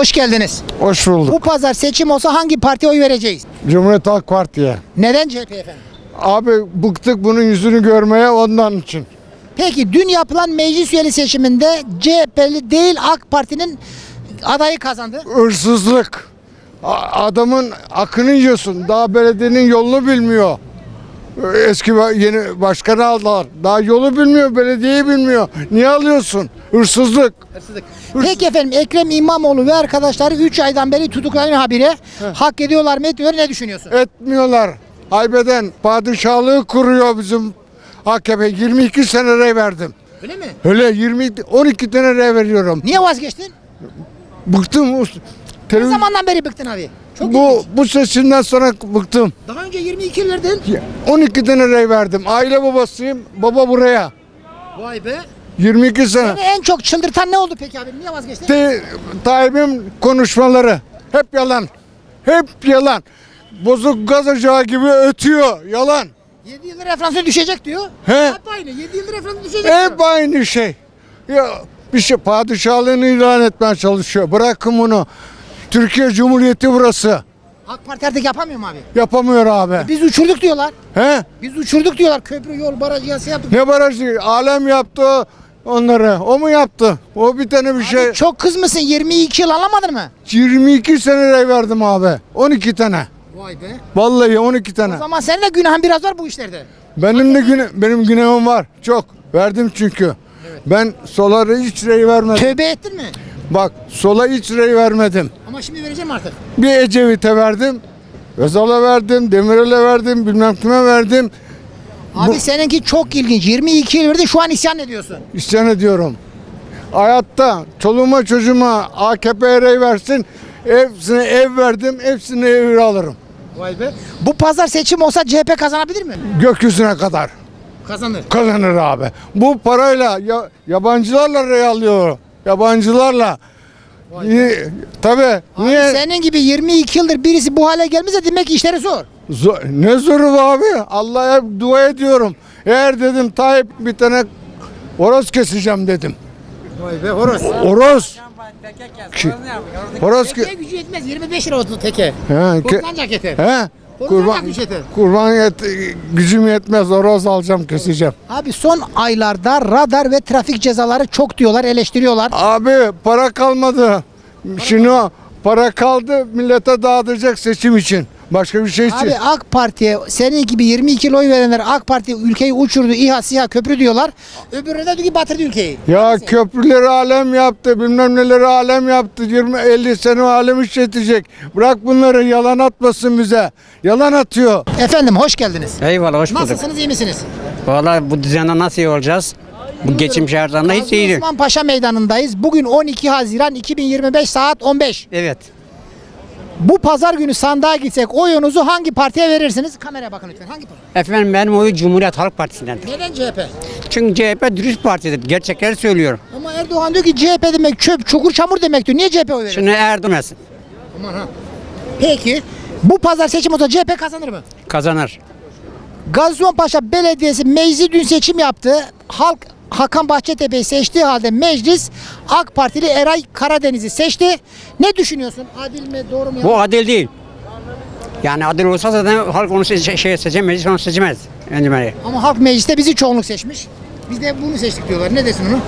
hoş geldiniz. Hoş bulduk. Bu pazar seçim olsa hangi partiye oy vereceğiz? Cumhuriyet Halk Parti'ye. Neden CHP efendim? Abi bıktık bunun yüzünü görmeye ondan için. Peki dün yapılan meclis üyeli seçiminde CHP'li değil AK Parti'nin adayı kazandı. Hırsızlık. A- Adamın akını yiyorsun. Daha belediyenin yolunu bilmiyor. Eski yeni başkanı aldılar. Daha yolu bilmiyor, belediyeyi bilmiyor. Niye alıyorsun? Hırsızlık. Peki efendim Ekrem İmamoğlu ve arkadaşları 3 aydan beri tutuklanıyor habire. Hak ediyorlar mı etmiyor ne düşünüyorsun? Etmiyorlar. Haybeden padişahlığı kuruyor bizim AKP. 22 sene rey verdim. Öyle mi? Öyle 20 12 tane rey veriyorum. Niye vazgeçtin? Bıktım. Ne Televizyon zamandan beri bıktın abi? Çok Bu ilginç. bu seçimden sonra bıktım. Daha önce 22 yıl verdin. 12 tane rey verdim. Aile babasıyım. Baba buraya. Vay be. 22 sene. Seni en çok çıldırtan ne oldu peki abi? Niye vazgeçtin? Te, Tayyip'in konuşmaları hep yalan. Hep yalan. Bozuk gaz ocağı gibi ötüyor. Yalan. 7 yıldır enflasyon düşecek diyor. He. Hep aynı. 7 yıldır enflasyon düşecek diyor. Hep aynı şey. Ya bir şey padişahlığını ilan etmeye çalışıyor. Bırakın bunu. Türkiye Cumhuriyeti burası. AK Parti artık yapamıyor mu abi? Yapamıyor abi. Biz uçurduk diyorlar. He? Biz uçurduk diyorlar. Köprü, yol, baraj, yasa yaptık. Ne barajı? Alem yaptı onları. O mu yaptı? O bir tane bir şey. Abi çok kızmışsın. 22 yıl alamadın mı? 22 sene verdim abi. 12 tane. Vay be. Vallahi 12 tane. O zaman senin de günahın biraz var bu işlerde. Benim de güne, benim günahım var. Çok. Verdim çünkü. Ben sola hiç rey vermedim. Tövbe ettin mi? Bak sola hiç rey vermedim. Ama şimdi vereceğim artık. Bir Ecevit'e verdim. Özal'a verdim, Demirel'e verdim, bilmem kime verdim. Abi Bu- seninki çok ilginç. 22 yıl verdin şu an isyan ediyorsun. İsyan ediyorum. Hayatta çoluğuma çocuğuma AKP'ye rey versin. Hepsine ev verdim, hepsine ev alırım. Vay be. Bu pazar seçim olsa CHP kazanabilir mi? Gökyüzüne kadar. Kazanır. kazanır abi. Bu parayla ya, yabancılarla rey alıyor. Yabancılarla. Niye, tabii. Abi niye? senin gibi 22 yıldır birisi bu hale gelmişse demek ki işleri zor. Zo- ne zoru abi? Allah'a dua ediyorum. Eğer dedim Tayyip bir tane horoz keseceğim dedim. Vay be horoz. Horoz. Ki- Horoz ki. Teke gücü yetmez. 25 lira oldu teke. He, ke- Kurtlanacak yeter. he? Kurban, kurban et, gücüm yetmez horoz alacağım keseceğim. Abi son aylarda radar ve trafik cezaları çok diyorlar, eleştiriyorlar. Abi para kalmadı. Şimdi o para kaldı millete dağıtacak seçim için. Başka bir şey için. Abi AK Parti'ye senin gibi 22 yıl oy verenler AK Parti ülkeyi uçurdu, İHA, SİHA köprü diyorlar. Öbürüne de diyor ki batırdı ülkeyi. Ya köprüleri alem yaptı, bilmem neleri alem yaptı. 20-50 sene alem işletecek. Bırak bunları yalan atmasın bize. Yalan atıyor. Efendim hoş geldiniz. Eyvallah hoş bulduk. Nasılsınız, iyi misiniz? Vallahi bu düzenden nasıl iyi olacağız? Bu geçim şartlarında hiç iyi değil. Osman Paşa Meydanı'ndayız. Bugün 12 Haziran 2025 saat 15. Evet. Bu pazar günü sandığa gitsek oyunuzu hangi partiye verirsiniz? Kameraya bakın lütfen. Hangi parti? Efendim benim oyu Cumhuriyet Halk Partisi'ndendir. Neden CHP? Çünkü CHP dürüst partidir. Gerçekleri söylüyorum. Ama Erdoğan diyor ki CHP demek çöp, çukur, çamur demek diyor. Niye CHP oy veriyorsun? Şimdi Erdoğan Aman ha. Peki bu pazar seçim olsa CHP kazanır mı? kazanır. Gaziosmanpaşa Belediyesi meclisi dün seçim yaptı. Halk Hakan Bahçetepe'yi seçtiği halde meclis AK Partili Eray Karadeniz'i seçti. Ne düşünüyorsun? Adil mi, doğru mu? Bu adil değil. Yani adil olsa zaten halk onu seçe, şey seçemez, meclis onu seçmez. Önceleri. Ama halk mecliste bizi çoğunluk seçmiş. Biz de bunu seçtik diyorlar. Ne desin onu?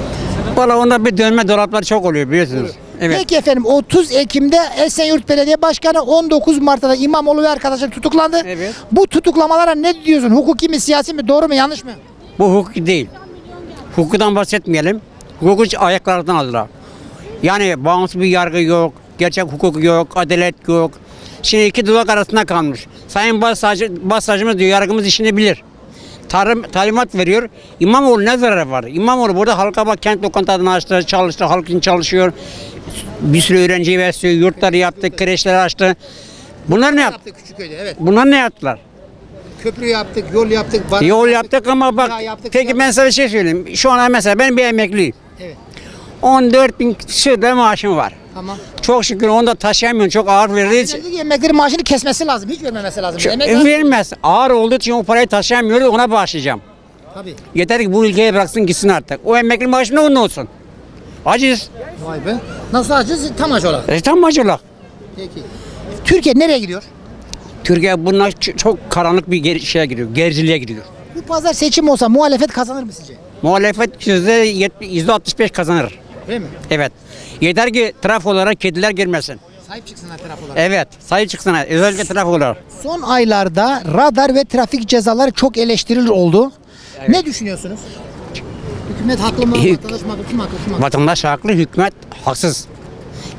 Valla onda bir dönme dolaplar çok oluyor biliyorsunuz. Evet. Peki efendim 30 Ekim'de Esenyurt Belediye Başkanı 19 Mart'ta da İmamoğlu ve arkadaşları tutuklandı. Evet. Bu tutuklamalara ne diyorsun? Hukuki mi, siyasi mi, doğru mu, yanlış mı? Bu hukuk değil. Hukukudan bahsetmeyelim. Hukuku ayaklardan aldılar. Yani bağımsız bir yargı yok, gerçek hukuk yok, adalet yok. Şimdi iki dudak arasında kalmış. Sayın Başsavcı, Başsavcımız diyor yargımız işini bilir. Tarım, talimat veriyor. İmamoğlu ne zararı var? İmamoğlu burada halka bak kent lokantalarını açtı, çalıştı, halk için çalışıyor. Bir sürü öğrenciyi besliyor, yurtları yaptı, kreşleri açtı. Bunlar ne yaptı? Küçüköy'de evet. Bunlar ne yaptılar? Köprü yaptık, yol yaptık, baraj Yol yaptık ama bak bina yaptık, peki ben sana bir şey söyleyeyim. Şu an mesela ben bir emekliyim. Evet. 14 bin şurada maaşım var. Tamam. Çok şükür onu da taşıyamıyorum. Çok ağır verdiği için. Dedi ki emeklerin maaşını kesmesi lazım. Hiç vermemesi lazım. Şu- Emekli- vermez. Ağır olduğu için o parayı taşıyamıyoruz ona bağışlayacağım. Tabii. Yeter ki bu ülkeye bıraksın gitsin artık. O emekli maaşı ne onun olsun. Aciz. Vay be. Nasıl aciz? Tam aç olarak. E, tam acılık. Peki. Türkiye nereye gidiyor? Türkiye bunlar çok karanlık bir şeye giriyor. Geriziliğe giriyor. Bu pazar seçim olsa muhalefet kazanır mı sizce? Muhalefet yüzde yet- yüzde 65 kazanır. Değil mi? Evet. Yeter ki trafik olarak kediler girmesin. Sahip çıksınlar taraf olarak. Evet. Sayı çıksın. Özellikle trafik olarak. Son aylarda radar ve trafik cezaları çok eleştirilir oldu. Ne düşünüyorsunuz? Hükümet haklı mı? Vatandaş mı haklı? Kim haklı? Kim haklı? Vatandaş haklı, hükümet haksız.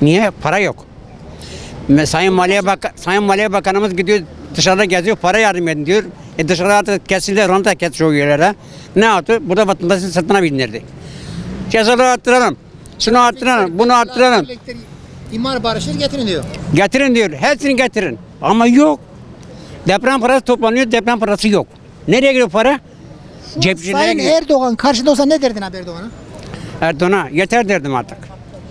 Niye? Para yok. Sayın Maliye, Bak Sayın Maliye Bakanımız gidiyor dışarıda geziyor, para yardım edin diyor. E dışarıda artık kesildi, ranta kesiyor yerlere. Ne yaptı? Burada vatandaşın sırtına bindirdi. Cezaları arttıralım. Şunu arttıralım, bunu arttıralım. İmar barışır getirin diyor. Getirin diyor, hepsini getirin. Ama yok. Deprem parası toplanıyor, deprem parası yok. Nereye gidiyor para? Cepçiliğe Sayın gidiyor. Erdoğan karşında olsa ne derdin abi Erdoğan'a? Erdoğan'a yeter derdim artık.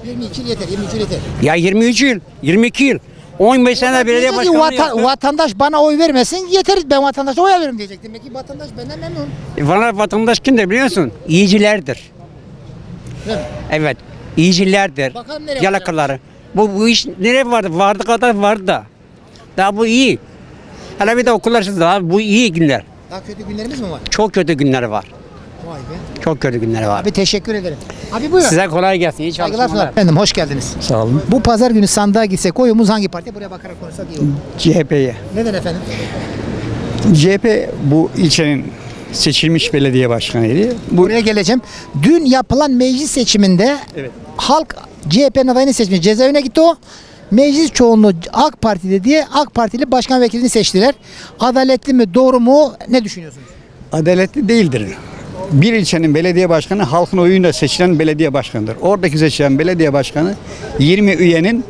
22 yıl yeter, 23 yıl yeter. Ya 23 yıl, 22 yıl, 15 sene belediye başkanlığı vatan- yaptı. vatandaş bana oy vermesin yeter ben vatandaşa oy veririm diyecek. Demek ki vatandaş benden memnun. Valla vatandaş kimdir biliyor musun? İyicilerdir. Değil mi? Evet, iyicilerdir. Bakalım nereye Yalakaları. Bu, bu iş nereye vardı? Vardı kadar vardı da. Daha bu iyi. Hele bir de okullar şimdi daha bu iyi günler. Daha kötü günlerimiz mi var? Çok kötü günler var. Vay be. Çok kötü günler var. Abi teşekkür ederim. Abi buyur. Size kolay gelsin. İyi Saygılar çalışmalar. Efendim hoş geldiniz. Sağ olun. Bu pazar günü sandığa gitsek oyumuz hangi parti? Buraya bakarak konuşsak iyi olur. CHP'ye. Neden efendim? CHP bu ilçenin seçilmiş belediye başkanıydı. Bu Buraya geleceğim. Dün yapılan meclis seçiminde Evet. halk CHP'nin adayını seçmiş. Cezaevine gitti o. Meclis çoğunluğu AK Parti'de diye AK Partili başkan vekilini seçtiler. Adaletli mi doğru mu ne düşünüyorsunuz? adaletli değildir. Bir ilçenin belediye başkanı halkın oyuyla seçilen belediye başkanıdır. Oradaki seçilen belediye başkanı 20 üyenin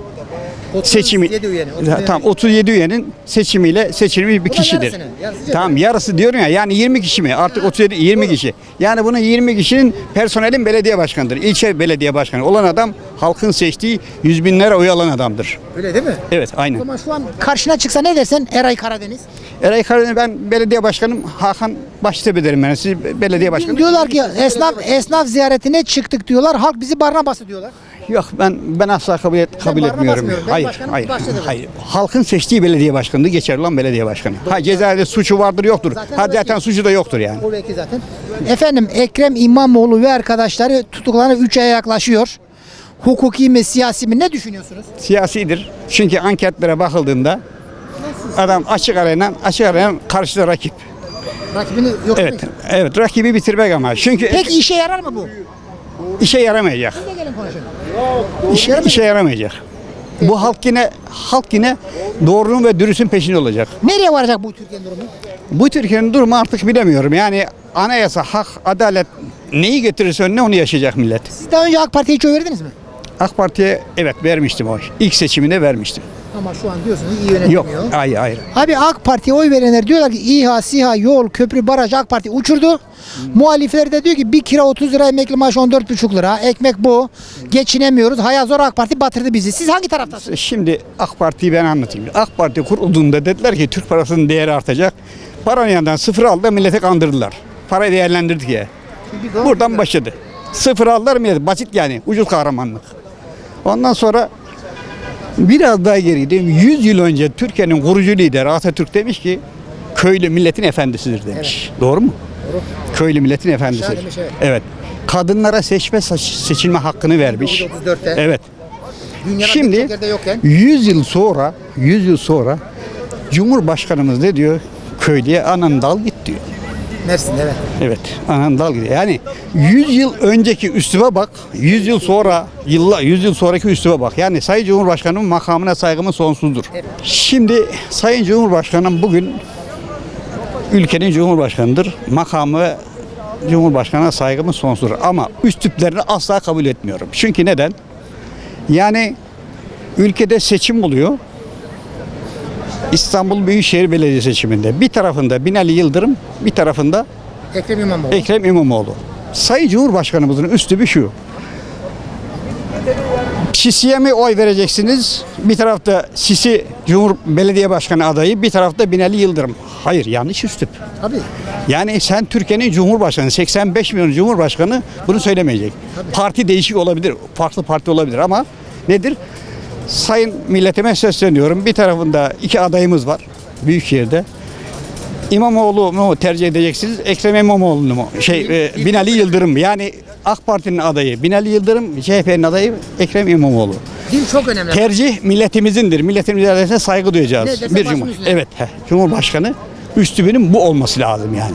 seçimi 37 üyeni, Ya, 37 tamam 37 üyenin seçimiyle seçilmiş bir kişidir. yarısının, yarısı Tamam yarısı diyorum ya yani 20 kişi mi? Artık 37 20 kişi. Yani bunun 20 kişinin personelin belediye başkanıdır. İlçe belediye başkanı olan adam halkın seçtiği yüz binlere oy alan adamdır. Öyle değil mi? Evet O aynen. zaman şu an karşına çıksa ne dersen Eray Karadeniz. Eray Karadeniz ben belediye başkanım Hakan Baştepe derim ben. Siz belediye başkanı. Diyorlar ki esnaf esnaf ziyaretine çıktık diyorlar. Halk bizi barına bastı diyorlar. Yok ben ben asla kabul et, kabul etmiyorum. Hayır, hayır, hayır. Halkın seçtiği belediye başkanlığı geçerli olan belediye başkanı. Ha cezaevinde suçu vardır yoktur. Zaten ha zaten suçu da yoktur yani. O belki zaten. Efendim Ekrem İmamoğlu ve arkadaşları tutuklanır 3 aya yaklaşıyor. Hukuki mi siyasi mi ne düşünüyorsunuz? Siyasidir. Çünkü anketlere bakıldığında adam açık arayan açık arayan karşıda rakip. Rakibini yok Evet. Evet rakibi bitirmek ama. Çünkü Peki işe yarar mı bu? İşe yaramayacak. Siz de gelin konuşun. İş, işe yaramayacak. Bu halk yine halk yine doğrunun ve dürüstün peşinde olacak. Nereye varacak bu Türkiye'nin durumu? Bu Türkiye'nin durumu artık bilemiyorum. Yani anayasa, hak, adalet neyi getirirse önüne onu yaşayacak millet. Siz daha önce AK Parti'ye hiç oy verdiniz mi? AK Parti'ye evet vermiştim oy. İlk seçiminde vermiştim. Ama şu an diyorsunuz iyi yönetmiyor. Yok, hayır hayır. Abi AK Parti'ye oy verenler diyorlar ki İHA, SİHA, yol, köprü, baraj AK Parti uçurdu. Muhalifler de diyor ki bir kira 30 lira emekli maaş 14,5 lira. Ekmek bu. Geçinemiyoruz. Hayat zor AK Parti batırdı bizi. Siz hangi taraftasınız? Şimdi AK Parti'yi ben anlatayım. AK Parti kurulduğunda dediler ki Türk parasının değeri artacak. Paranın yanından sıfır aldı millete kandırdılar. Parayı değerlendirdik ya. Buradan başladı. Sıfır aldılar millet. Basit yani. Ucuz kahramanlık. Ondan sonra biraz daha geri gideyim. 100 yıl önce Türkiye'nin kurucu lideri Atatürk demiş ki köylü milletin efendisidir demiş. Doğru mu? Doğru. Köylü milletin efendisidir. demiş, evet. evet. Kadınlara seçme seçilme hakkını vermiş. 1934'te. Evet. Dünyada Şimdi bir çekirde yokken 100 yıl sonra 100 yıl sonra Cumhurbaşkanımız ne diyor? Köylüye anan dal git diyor. Mersin'de evet. Evet, anan dal gidiyor. Yani 100 yıl önceki üsluba bak, 100 yıl sonra, yılla 100 yıl sonraki üsluba bak. Yani Sayın Cumhurbaşkanımın makamına saygımız sonsuzdur. Şimdi Sayın Cumhurbaşkanım bugün ülkenin Cumhurbaşkanıdır. Makamı Cumhurbaşkanına saygımız sonsuzdur. Ama üsluplarını asla kabul etmiyorum. Çünkü neden? Yani ülkede seçim oluyor. İstanbul Büyükşehir Belediye seçiminde bir tarafında Binali Yıldırım, bir tarafında Ekrem İmamoğlu. Ekrem İmamoğlu. Sayın Cumhurbaşkanımızın üslubu şu. Sisi'ye mi oy vereceksiniz? Bir tarafta Sisi Cumhur Belediye Başkanı adayı, bir tarafta Binali Yıldırım. Hayır, yanlış üslup. Tabii. Yani sen Türkiye'nin Cumhurbaşkanı, 85 milyon Cumhurbaşkanı bunu söylemeyecek. Parti değişik olabilir, farklı parti olabilir ama nedir? Sayın milletime sesleniyorum. Bir tarafında iki adayımız var Büyükşehir'de. İmamoğlu mu tercih edeceksiniz? Ekrem İmamoğlu'nu mu? Şey, e, Binali Yıldırım? Yani AK Parti'nin adayı Binali Yıldırım, CHP'nin adayı Ekrem İmamoğlu. Dil çok önemli. Tercih milletimizindir. Milletin iradesine saygı duyacağız. Ne dese bir cumhur. üstüne. Evet, he, Cumhurbaşkanı üstü bu olması lazım yani.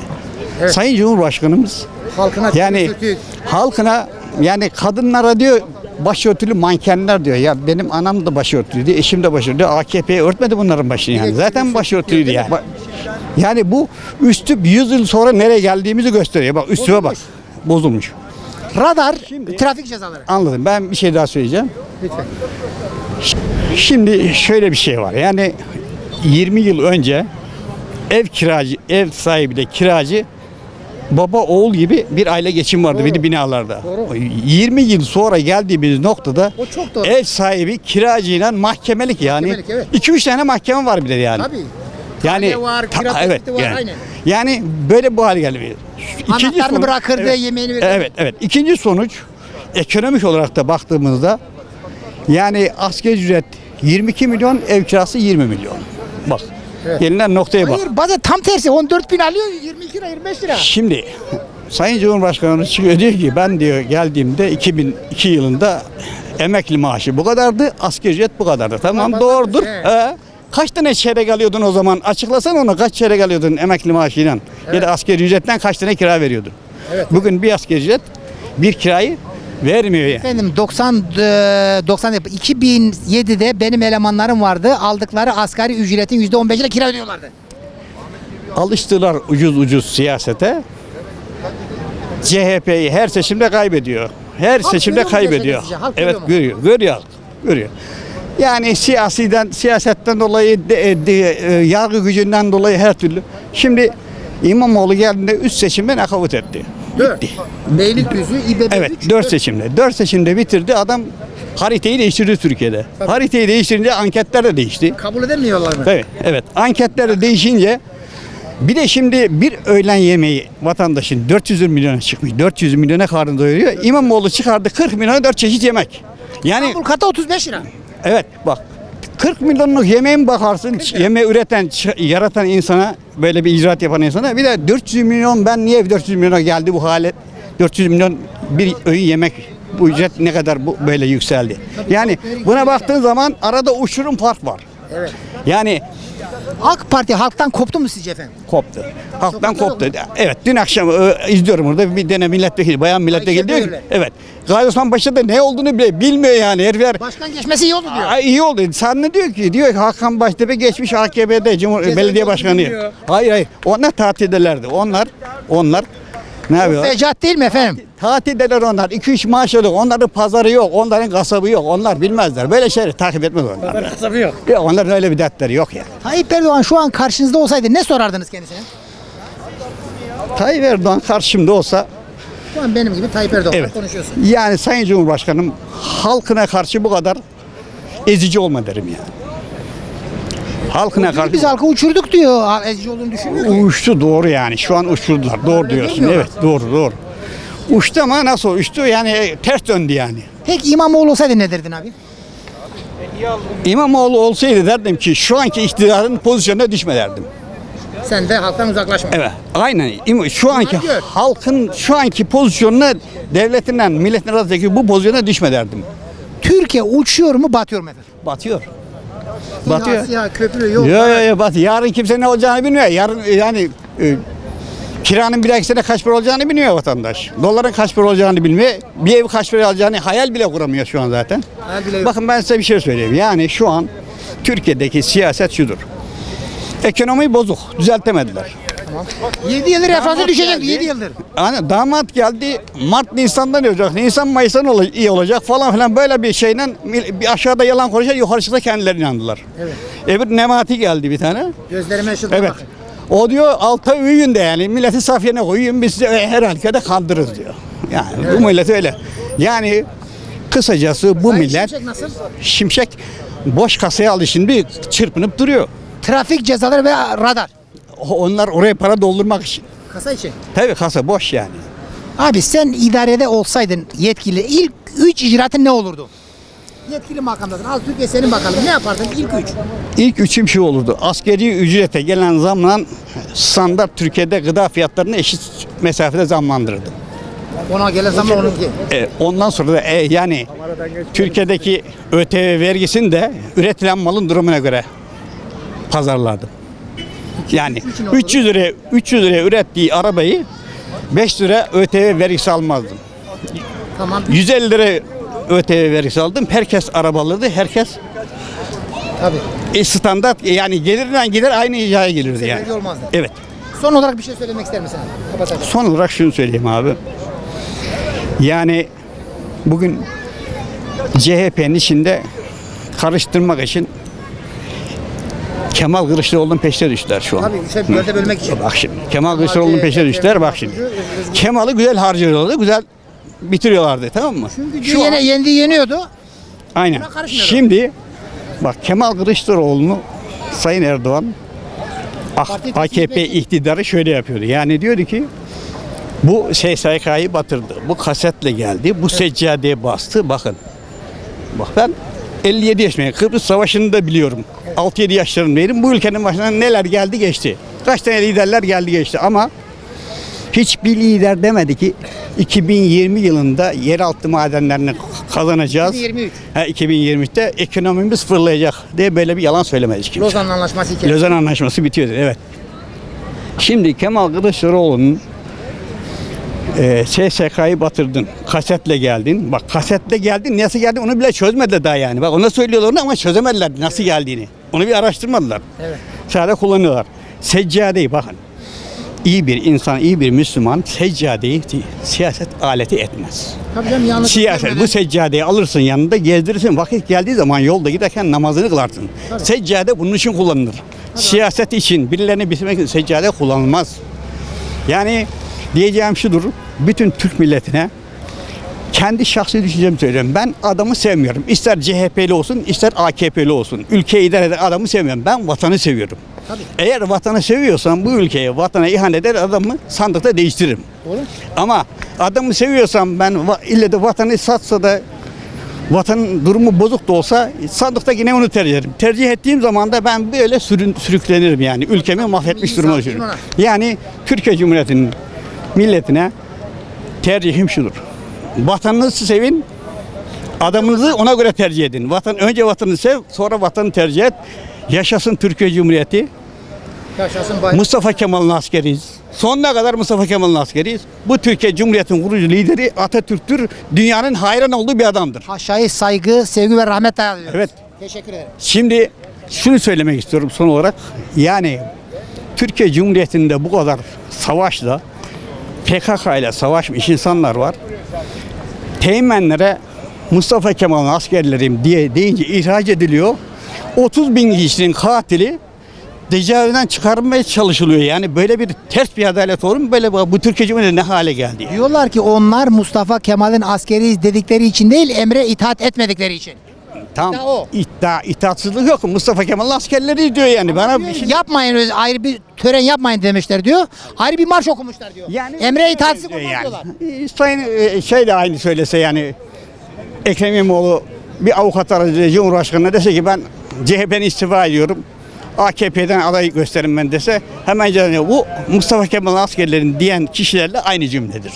Evet. Sayın Cumhurbaşkanımız Halkına yani kötü- halkına yani kadınlara diyor başörtülü mankenler diyor. Ya benim anam da başörtülüydü, eşim de başörtülü. AKP örtmedi bunların başını yani. Zaten başörtülüydü yani. Ba- Yani bu üstü 100 yıl sonra nereye geldiğimizi gösteriyor. Bak üstüme bak. Bozulmuş. Radar, Şimdi- trafik cezaları. Anladım. Ben bir şey daha söyleyeceğim. Lütfen. Şimdi şöyle bir şey var. Yani 20 yıl önce ev kiracı, ev sahibi de kiracı baba oğul gibi bir aile geçim vardı de binalarda. Doğru. 20 yıl sonra geldiğimiz noktada O çok doğru. ev sahibi kiracıyla mahkemelik yani. Mahkemelik, evet. 2-3 tane mahkeme var bir de yani. Tabii. Yani var, ta- kira evet var, yani. aynen. Yani böyle bu hale geldi. Anahtarını bırakırdı, evet. yemeğini verirdi. Evet, evet. İkinci sonuç ekonomik olarak da baktığımızda yani asgari ücret 22 milyon, ev kirası 20 milyon. Bak. Evet. Gelinen noktaya bak. Hayır bazen tam tersi 14 bin alıyor 22 lira 25 lira. Şimdi Sayın Cumhurbaşkanı çıkıyor diyor ki ben diyor geldiğimde 2002 yılında emekli maaşı bu kadardı, asgari ücret bu kadardı. Tamam Ha, doğrudur. evet. Ee, kaç tane çeyrek alıyordun o zaman? Açıklasan onu kaç çeyrek alıyordun emekli maaşıyla? Ya da asgari ücretten kaç tane kira veriyordun? Evet. Bugün bir asgari ücret bir kirayı vermiyor yani. Efendim 90 e, 90 yap- 2007'de benim elemanlarım vardı. Aldıkları asgari ücretin %15 ile kira ödüyorlardı. Alıştılar ucuz ucuz siyasete. CHP'yi her seçimde kaybediyor. Her Halk seçimde kaybediyor. Halk evet görüyor görüyor. Görüyor. Yani siyasiden, siyasetten dolayı, de, de- e, yargı gücünden dolayı her türlü. Şimdi İmamoğlu geldiğinde üç seçimde nakavut etti. 4. Beylikdüzü, İBB Evet, 3. dört seçimde. Dört seçimde bitirdi. Adam haritayı değiştirdi Türkiye'de. Haritayı değiştirince anketler de değişti. Kabul edemiyorlar mı? Evet, evet. Anketler de değişince bir de şimdi bir öğlen yemeği vatandaşın 400 milyona çıkmış. 400 milyona karnı doyuruyor. İmamoğlu çıkardı 40 milyona 4 çeşit yemek. Yani İstanbul katı 35 lira. evet bak 40 milyonluk yemeğe mi bakarsın? Yemeği üreten, yaratan insana, böyle bir icraat yapan insana bir de 400 milyon ben niye 400 milyona geldi bu hale? 400 milyon bir öğün yemek bu ücret ne kadar bu böyle yükseldi. Yani buna baktığın zaman arada uçurum fark var. Evet. Yani AK Parti halktan koptu mu sizce efendim? koptu. Halktan Sokakta koptu. Evet dün akşam e, izliyorum orada bir tane milletvekili, bayan milletvekili diyor ki öyle. evet. Gazi Osman Paşa'da ne olduğunu bile bilmiyor yani herifler. Başkan geçmesi iyi oldu diyor. Aa, iyi oldu. Sen ne diyor ki? Diyor ki Hakan Baştepe geçmiş AKP'de Cumhur Belediye Başkanı. Hayır hayır. Onlar tatildelerdi. Onlar onlar ne yapıyorlar? Fecat değil mi efendim? Tatildeler onlar. 2-3 maaş alıyor. Onların pazarı yok. Onların kasabı yok. Onlar bilmezler. Böyle şeyleri takip etmez onlar. Kasabı yok. Yok, onların öyle bir dertleri yok ya. Tayyip Erdoğan şu an karşınızda olsaydı ne sorardınız kendisine? Tayyip Erdoğan karşımda olsa Şu an benim gibi Tayyip Erdoğan Evet. konuşuyorsun. Yani Sayın Cumhurbaşkanım halkına karşı bu kadar ezici olma derim yani. Halkına karşı Biz halkı uçurduk diyor. Ezici olduğunu düşünmüyor ki. uçtu doğru yani. Şu uan uçurdular. Doğru diyorsun. Evet doğru doğru. Uçtu ama nasıl uçtu? Yani ters döndü yani. Peki İmamoğlu olsaydı ne derdin abi? İmamoğlu olsaydı derdim ki şu anki iktidarın pozisyonuna düşme derdim. Sen de halktan uzaklaşma. Evet. Aynen. İma- Şu anki halkın şu anki pozisyonuna devletinden, milletin arasındaki bu pozisyona düşme derdim. Türkiye uçuyor mu batıyor mu efendim? Batıyor. Batıyor. Siyah, köprü yok. Yo yo yo batı. Yarın kimse ne olacağını bilmiyor. Yarın yani e, kiranın bir dahaki sene kaç para olacağını bilmiyor vatandaş. Doların kaç para olacağını bilmiyor. Bir ev kaç para alacağını hayal bile kuramıyor şu an zaten. Hayal bile yok. Bakın ben size bir şey söyleyeyim. Yani şu an Türkiye'deki siyaset şudur. Ekonomi bozuk. Düzeltemediler. 7 yıldır enflasyon düşecek geldi. 7 yıldır. Yani damat geldi Mart Nisan'da ne olacak? Nisan Mayıs'ta ne olacak, iyi olacak falan filan böyle bir şeyle bir aşağıda yalan konuşuyor yukarı çıksa kendileri inandılar. Evet. Evet Nemati geldi bir tane. Gözlerime ışıldı Evet. bakın. O diyor alta uyuyun de yani milleti safiyene koyun biz sizi her halükarda kandırırız diyor. Yani bu millet öyle. Yani kısacası bu Sayın millet Şimşek nasıl? şimşek boş kasaya aldı şimdi çırpınıp duruyor. Trafik cezaları ve radar. Onlar oraya para doldurmak için. Kasa için. Tabii kasa boş yani. Abi sen idarede olsaydın yetkili ilk 3 icraatın ne olurdu? Yetkili makamdasın. Al Türkiye senin bakalım. Ne yapardın ilk 3? İlk üçüm şu olurdu. Askeri ücrete gelen zamla standart Türkiye'de gıda fiyatlarını eşit mesafede zamlandırırdı. Ona gelen zaman onunki. E, ondan sonra da e, yani Türkiye'deki ÖTV vergisini de üretilen malın durumuna göre pazarlardım. Yani 300 liraya 300 liraya ürettiği arabayı 5 lira ÖTV vergisi almazdım. Tamam. 150 lira ÖTV vergisi aldım. Herkes arabalıydı. Herkes Tabii. e, standart yani gelirinden gider aynı hizaya gelirdi yani. Olmazdı. Evet. Son olarak bir şey söylemek ister misin? Kapatacağım. Son olarak şunu söyleyeyim abi. Yani bugün CHP'nin içinde karıştırmak için Kemal Kılıçdaroğlu'nun peşine düştüler şu an. Tabii şey dörde bölmek için. Bak şimdi Kemal Kılıçdaroğlu'nun peşine düştüler bak şimdi. Kemal'i güzel harcıyorlardı, güzel bitiriyorlardı tamam mı? Çünkü yine yendi yeniyordu. Aynen. Şimdi bak Kemal Kılıçdaroğlu'nu Sayın Erdoğan AKP iktidarı şöyle yapıyordu. Yani diyordu ki bu SSK'yı batırdı. Bu kasetle geldi. Bu seccadeye bastı. Bakın. Bak ben 57 yaşındayım. Kıbrıs Savaşı'nı da biliyorum. 6-7 yaşlarındaydım. Bu ülkenin başına neler geldi geçti. Kaç tane liderler geldi geçti ama hiçbir lider demedi ki 2020 yılında yeraltı madenlerini kazanacağız. 2023. Ha, 2023'te ekonomimiz fırlayacak diye böyle bir yalan söylemedi kimse. Lozan Anlaşması hikayesi. Lozan Anlaşması bitiyordu evet. Şimdi Kemal Kılıçdaroğlu'nun e, SSK'yı batırdın. Kasetle geldin. Bak kasetle geldin. Nasıl geldin onu bile çözmediler daha yani. Bak ona söylüyorlar onu ama çözemediler nasıl geldiğini. Onu bir araştırmadılar. Evet. Sadece kullanıyorlar. Seccadeyi bakın. İyi bir insan, iyi bir Müslüman seccadeyi siyaset aleti etmez. Tabii canım. Siyaset bu seccadeyi alırsın yanında gezdirirsin. Vakit geldiği zaman yolda giderken namazını kılarsın. Seccade bunun için kullanılır. Siyaset için birilerini bitirmek için seccade kullanılmaz. Yani diyeceğim şudur. Bütün Türk milletine kendi şahsi düşüncemi söylüyorum. Ben adamı sevmiyorum. İster CHP'li olsun, ister AKP'li olsun. Ülkeyi idare eden adamı sevmiyorum. Ben vatanı seviyorum. Tabii. Eğer vatanı seviyorsan bu ülkeye, vatana ihanet eder adamı sandıkta değiştiririm. Doğru. Ama adamı seviyorsam ben ille de vatanı satsa da vatanın durumu bozuk da olsa sandıkta yine onu tercih ederim. Tercih ettiğim zaman da ben böyle sürün, sürüklenirim yani. Ülkemi mahvetmiş duruma düşürürüm. Yani Türkiye Cumhuriyeti'nin milletine tercihim şudur. Vatanınızı sevin, adamınızı ona göre tercih edin. Vatan önce vatanı sev, sonra vatanı tercih et. Yaşasın Türkiye Cumhuriyeti. Yaşasın bay. Mustafa Kemal'in askeriyiz. Sonuna kadar Mustafa Kemal'in askeriyiz. Bu Türkiye Cumhuriyeti'nin kurucu lideri Atatürk'tür. Dünyanın hayran olduğu bir adamdır. Aşağıya saygı, sevgi ve rahmet dağılıyor. Evet. Teşekkür ederim. Şimdi şunu söylemek istiyorum son olarak. Yani Türkiye Cumhuriyeti'nde bu kadar savaşla PKK ile savaşmış insanlar var. Teğmenlere Mustafa Kemal'in askerlerim diye deyince ihraç ediliyor. 30 bin kişinin katili tecavüzden çıkarmaya çalışılıyor. Yani böyle bir ters bir adalet olur mu? Böyle bu Türkiye Cumhuriyeti ne hale geldi? Diyorlar ki onlar Mustafa Kemal'in askeriyiz dedikleri için değil, emre itaat etmedikleri için. Tamam. İddia o. İddia, itaatsızlık yok. Mustafa Kemal'in askerleri diyor yani. Bana bir şey Yapmayın öyle ayrı bir tören yapmayın demişler diyor. Ayrı bir marş okumuşlar diyor. Yani emre itaatsizlik olmaz diyorlar. E, Sayın e, şey de aynı söylese yani Ekrem İmamoğlu bir avukat aracılığıyla Cumhurbaşkanı'na dese ki ben CHP'den istifa ediyorum. AKP'den aday gösterin ben dese hemen cevap bu Mustafa Kemal askerlerin diyen kişilerle aynı cümledir.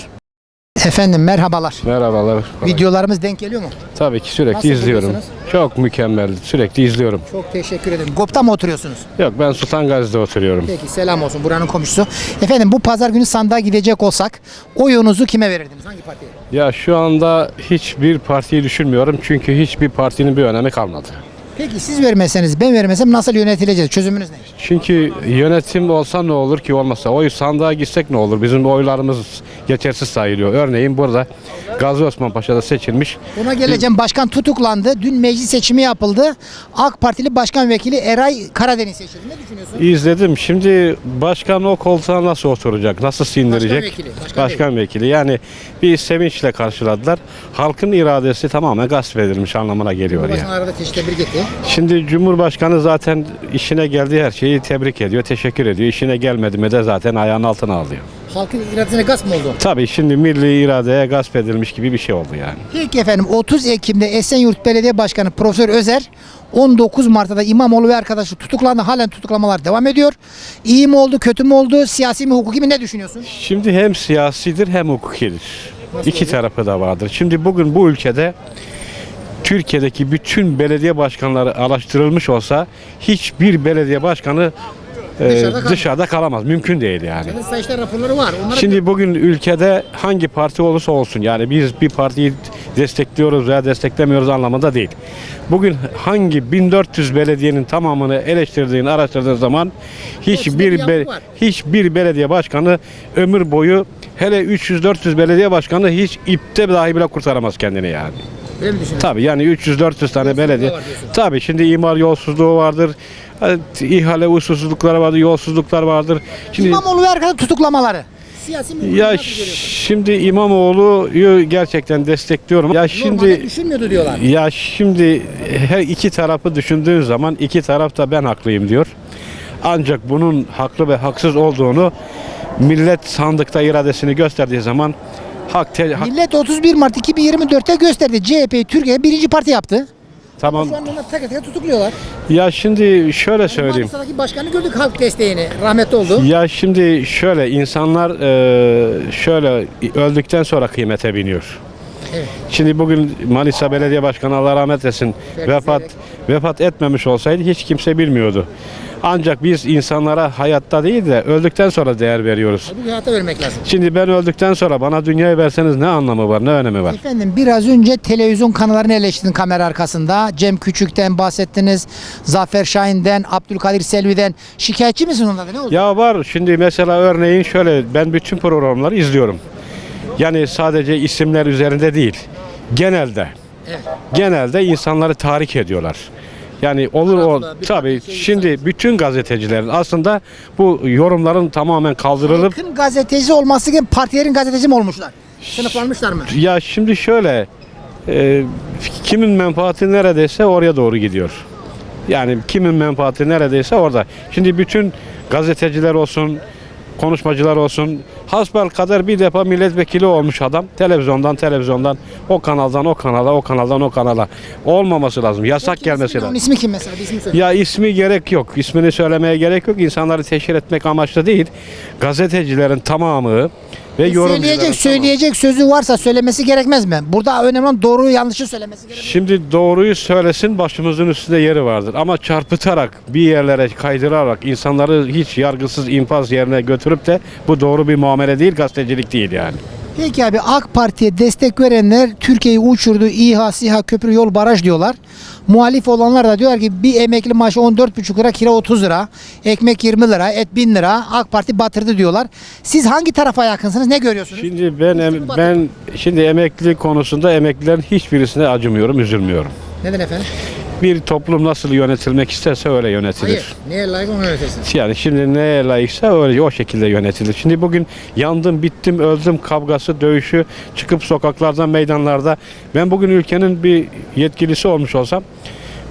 Efendim merhabalar. Merhabalar. Videolarımız denk geliyor mu? Tabii ki sürekli Nasıl izliyorum. buluyorsunuz? Çok mükemmel. Sürekli izliyorum. Çok teşekkür ederim. GOP'ta mı oturuyorsunuz? Yok ben Sultan Gazi'de oturuyorum. Peki selam olsun buranın komşusu. Efendim bu pazar günü sandığa gidecek olsak oyunuzu kime verirdiniz? Hangi partiye? Ya şu anda hiçbir partiyi düşünmüyorum. Çünkü hiçbir partinin bir önemi kalmadı. Peki siz vermeseniz ben vermesem nasıl yönetileceğiz? Çözümünüz ne? Çünkü yönetim olsa ne olur ki olmasa oy sandığa gitsek ne olur? Bizim oylarımız geçersiz sayılıyor. Örneğin burada Gazi Osman Paşa'da seçilmiş Buna geleceğim. Başkan tutuklandı. Dün meclis seçimi yapıldı. AK Partili Başkan Vekili Eray Karadeniz seçildi. Ne düşünüyorsun? İzledim. Şimdi başkan o koltuğa nasıl oturacak? Nasıl sindirecek? Başkan vekili, başkan Başkan vekili. Yani bir sevinçle karşıladılar. Halkın iradesi tamamen gasp edilmiş anlamına geliyor yani. Başkan arada tebrik etti. Şimdi Cumhurbaşkanı zaten işine geldiği her şeyi tebrik ediyor, teşekkür ediyor. İşine gelmedi mi de zaten ayağının altına alıyor. Halkın iradesine gasp mı oldu? Tabii şimdi milli iradeye gasp edilmiş gibi bir şey oldu yani. Peki efendim 30 Ekim'de Esenyurt Belediye Başkanı Profesör Özer 19 Mart'ta da İmamoğlu ve arkadaşı tutuklandı. Halen tutuklamalar devam ediyor. İyi mi oldu, kötü mü oldu, siyasi mi, hukuki mi ne düşünüyorsun? Şimdi hem siyasidir hem hukukidir. İki tarafı da vardır. Şimdi bugün bu ülkede Türkiye'deki bütün belediye başkanları araştırılmış olsa hiçbir belediye başkanı Dışarıda kalmaz. dışarıda kalamaz. Mümkün değil yani. Sayıştay raporları var. Onlara Şimdi bugün ülkede hangi parti olursa olsun yani biz bir partiyi destekliyoruz veya desteklemiyoruz anlamında değil. Bugün hangi 1400 belediyenin tamamını eleştirdiğin, araştırdığın zaman Hepsinde bir hiçbir be- var. hiçbir belediye başkanı ömür boyu hele 300-400 belediye başkanı hiç ipte dahi bile kurtaramaz kendini yani. Öyle mi düşünüyorsun? Tabii yani 300-400 tane belediye. var diyorsun. Tabii şimdi imar yolsuzluğu vardır. İhale usulsüzlükleri vardır, yolsuzluklar vardır. Şimdi İmamoğlu ve arkadaşı tutuklamaları. Siyasi mi? ya şimdi İmamoğlu'yu gerçekten destekliyorum. Ya şimdi düşünmüyordu diyorlar. ya şimdi her iki tarafı düşündüğün zaman iki taraf da ben haklıyım diyor. Ancak bunun haklı ve haksız olduğunu millet sandıkta iradesini gösterdiği zaman hak, te- hak- Millet 31 Mart 2024'te gösterdi. CHP'yi Türkiye birinci parti yaptı. Tamam. Şu an onlar teker teker tutukluyorlar. Ya şimdi şöyle söyleyeyim. Manisa'daki başkanı gördük halk desteğini. Rahmetli oldu. Ya şimdi şöyle insanlar e, şöyle öldükten sonra kıymete biniyor. Evet. Şimdi bugün Manisa Belediye Başkanı Allah rahmet etsin vefat vefat etmemiş olsaydı hiç kimse bilmiyordu. Ancak biz insanlara hayatta değil de öldükten sonra değer veriyoruz. Bu hayata vermek lazım. Şimdi ben öldükten sonra bana dünyayı verseniz ne anlamı var, ne önemi var? Efendim biraz önce televizyon kanallarını eleştirdin kamera arkasında. Cem Küçük'ten bahsettiniz. Zafer Şahin'den, Abdülkadir Selvi'den. Şikayetçi misin onlarda? Ne oldu? Ya var şimdi mesela örneğin şöyle ben bütün programları izliyorum. Yani sadece isimler üzerinde değil. Genelde. Evet. Genelde insanları tahrik ediyorlar. Yani olur o tabii şey şimdi bütün gazetecilerin aslında bu yorumların tamamen kaldırılıp Halkın gazeteci olması gibi partilerin gazeteci mi olmuşlar? Sınıflanmışlar mı? ya şimdi şöyle e, kimin menfaati neredeyse oraya doğru gidiyor. Yani kimin menfaati neredeyse orada. Şimdi bütün gazeteciler olsun, konuşmacılar olsun. Hasbel kadar bir defa milletvekili olmuş adam. Televizyondan televizyondan, o kanaldan o kanala, o kanaldan o kanala. Olmaması lazım. Yasak gelmesi Onun lazım. ismi kim mesela? Bir ismi söyle. Ya ismi gerek yok. İsmini söylemeye gerek yok. İnsanları teşhir etmek amaçlı değil. Gazetecilerin tamamı ve yorumcuların söyleyecek, söyleyecek sözü varsa söylemesi gerekmez mi? Burada önemli olan doğruyu yanlışı söylemesi gerekmez. Şimdi doğruyu söylesin başımızın üstünde yeri vardır. Ama çarpıtarak bir yerlere kaydırarak insanları hiç yargısız infaz yerine götürüp de bu doğru bir muamele değil gazetecilik değil yani. Peki abi AK Parti'ye destek verenler Türkiye'yi uçurdu. İHA, SİHA, köprü, yol, baraj diyorlar. Muhalif olanlar da diyorlar ki bir emekli maaşı 14,5 lira, kira 30 lira, ekmek 20 lira, et 1000 lira. AK Parti batırdı diyorlar. Siz hangi tarafa yakınsınız? Ne görüyorsunuz? Şimdi ben em- ben şimdi emekli konusunda emeklilerin hiçbirisine acımıyorum, üzülmüyorum. Neden efendim? Bir toplum nasıl yönetilmek isterse öyle yönetilir. Neye layık onu öğretirsin? Yani şimdi neye layıksa öyle o şekilde yönetilir. Şimdi bugün yandım, bittim, öldüm kavgası, dövüşü çıkıp sokaklarda, meydanlarda ben bugün ülkenin bir yetkilisi olmuş olsam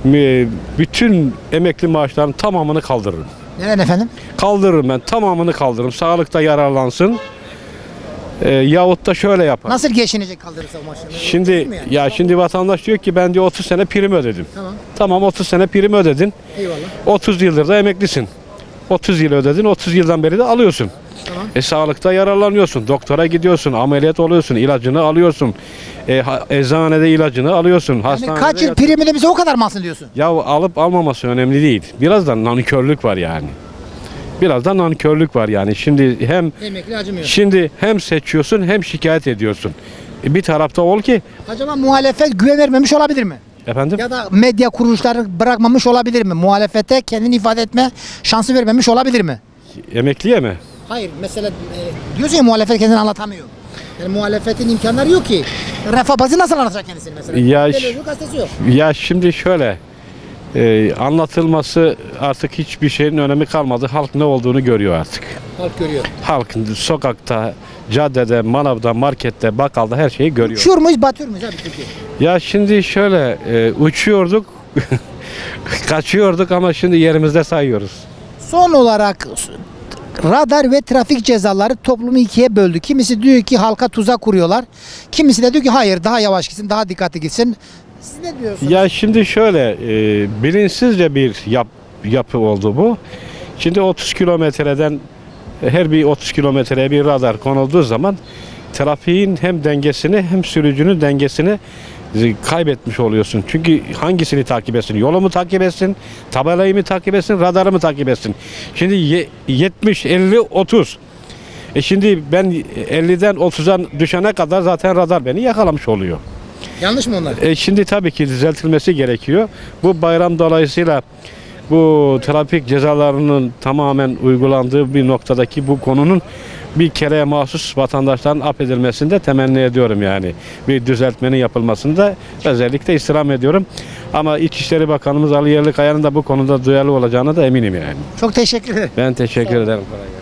e, bütün emekli maaşlarının tamamını kaldırırım. Neden efendim? Kaldırırım ben tamamını kaldırırım. Sağlıkta yararlansın. E, yahut da şöyle yapar. Nasıl geçinecek kaldırırsa o maaşını? Şimdi Değil mi yani? ya şimdi vatandaş diyor ki ben diyor 30 sene prim ödedim. Tamam. Tamam 30 sene prim ödedin. Eyvallah. 30 yıldır da emeklisin. 30 yıl ödedin, 30 yıldan beri de alıyorsun. Tamam. E sağlıkta yararlanıyorsun, doktora gidiyorsun, ameliyat oluyorsun, ilacını alıyorsun. E, ha- eczanede ilacını alıyorsun, Yani hastanede kaç yıl yat- prim ödemesi o kadar mı alsın diyorsun? Ya alıp almaması önemli değil. Biraz da nankörlük var yani. Biraz da nankörlük var yani. Şimdi hem Emekli acımıyor. şimdi hem seçiyorsun hem şikayet ediyorsun. E, bir tarafta ol ki Acaba muhalefet güven vermemiş olabilir mi? efendim Ya da medya kuruluşları bırakmamış olabilir mi? Muhalefete kendini ifade etme şansı vermemiş olabilir mi? emekliye mi? Hayır mesela e, diyorsun ya muhalefet kendini anlatamıyor. Yani muhalefetin imkanları yok ki. Refah Partisi nasıl anlatacak kendisini mesela? Ya ş- Televizyon gazetesi yok. Ya şimdi şöyle e, anlatılması artık hiçbir şeyin önemi kalmadı. Halk ne olduğunu görüyor artık. Halk görüyor. Halk sokakta, caddede, manavda, markette, bakkalda her şeyi görüyor. Uçuyor muyuz batıyor muyuz abi Türkiye? Ya şimdi şöyle e, uçuyorduk, kaçıyorduk ama şimdi yerimizde sayıyoruz. Son olarak radar ve trafik cezaları toplumu ikiye böldü. Kimisi diyor ki halka tuzak kuruyorlar. Kimisi de diyor ki hayır daha yavaş gitsin, daha dikkatli gitsin. Siz ne diyorsunuz? Ya şimdi şöyle e, bilinçsizce bir yap, yapı oldu bu. Şimdi 30 kilometreden her bir 30 kilometreye bir radar konulduğu zaman trafiğin hem dengesini hem sürücünün dengesini e, kaybetmiş oluyorsun. Çünkü hangisini takip etsin? Yolu mu takip etsin? Tabelayı mı takip etsin? Radarı mı takip etsin? Şimdi ye- 70, 50, 30. E şimdi ben 50'den 30'a düşene kadar zaten radar beni yakalamış oluyor. Yanlış mı onlar? E şimdi tabii ki düzeltilmesi gerekiyor. Bu bayram dolayısıyla bu trafik cezalarının tamamen uygulandığı bir noktadaki bu konunun bir kereye mahsus vatandaşların affedilmesini de temenni ediyorum yani. Bir düzeltmenin yapılmasını da özellikle istirham ediyorum. Ama İçişleri Bakanımız Ali Yerlikaya'nın da bu konuda duyarlı olacağına da eminim yani. Çok teşekkür ederim. Ben teşekkür ederim.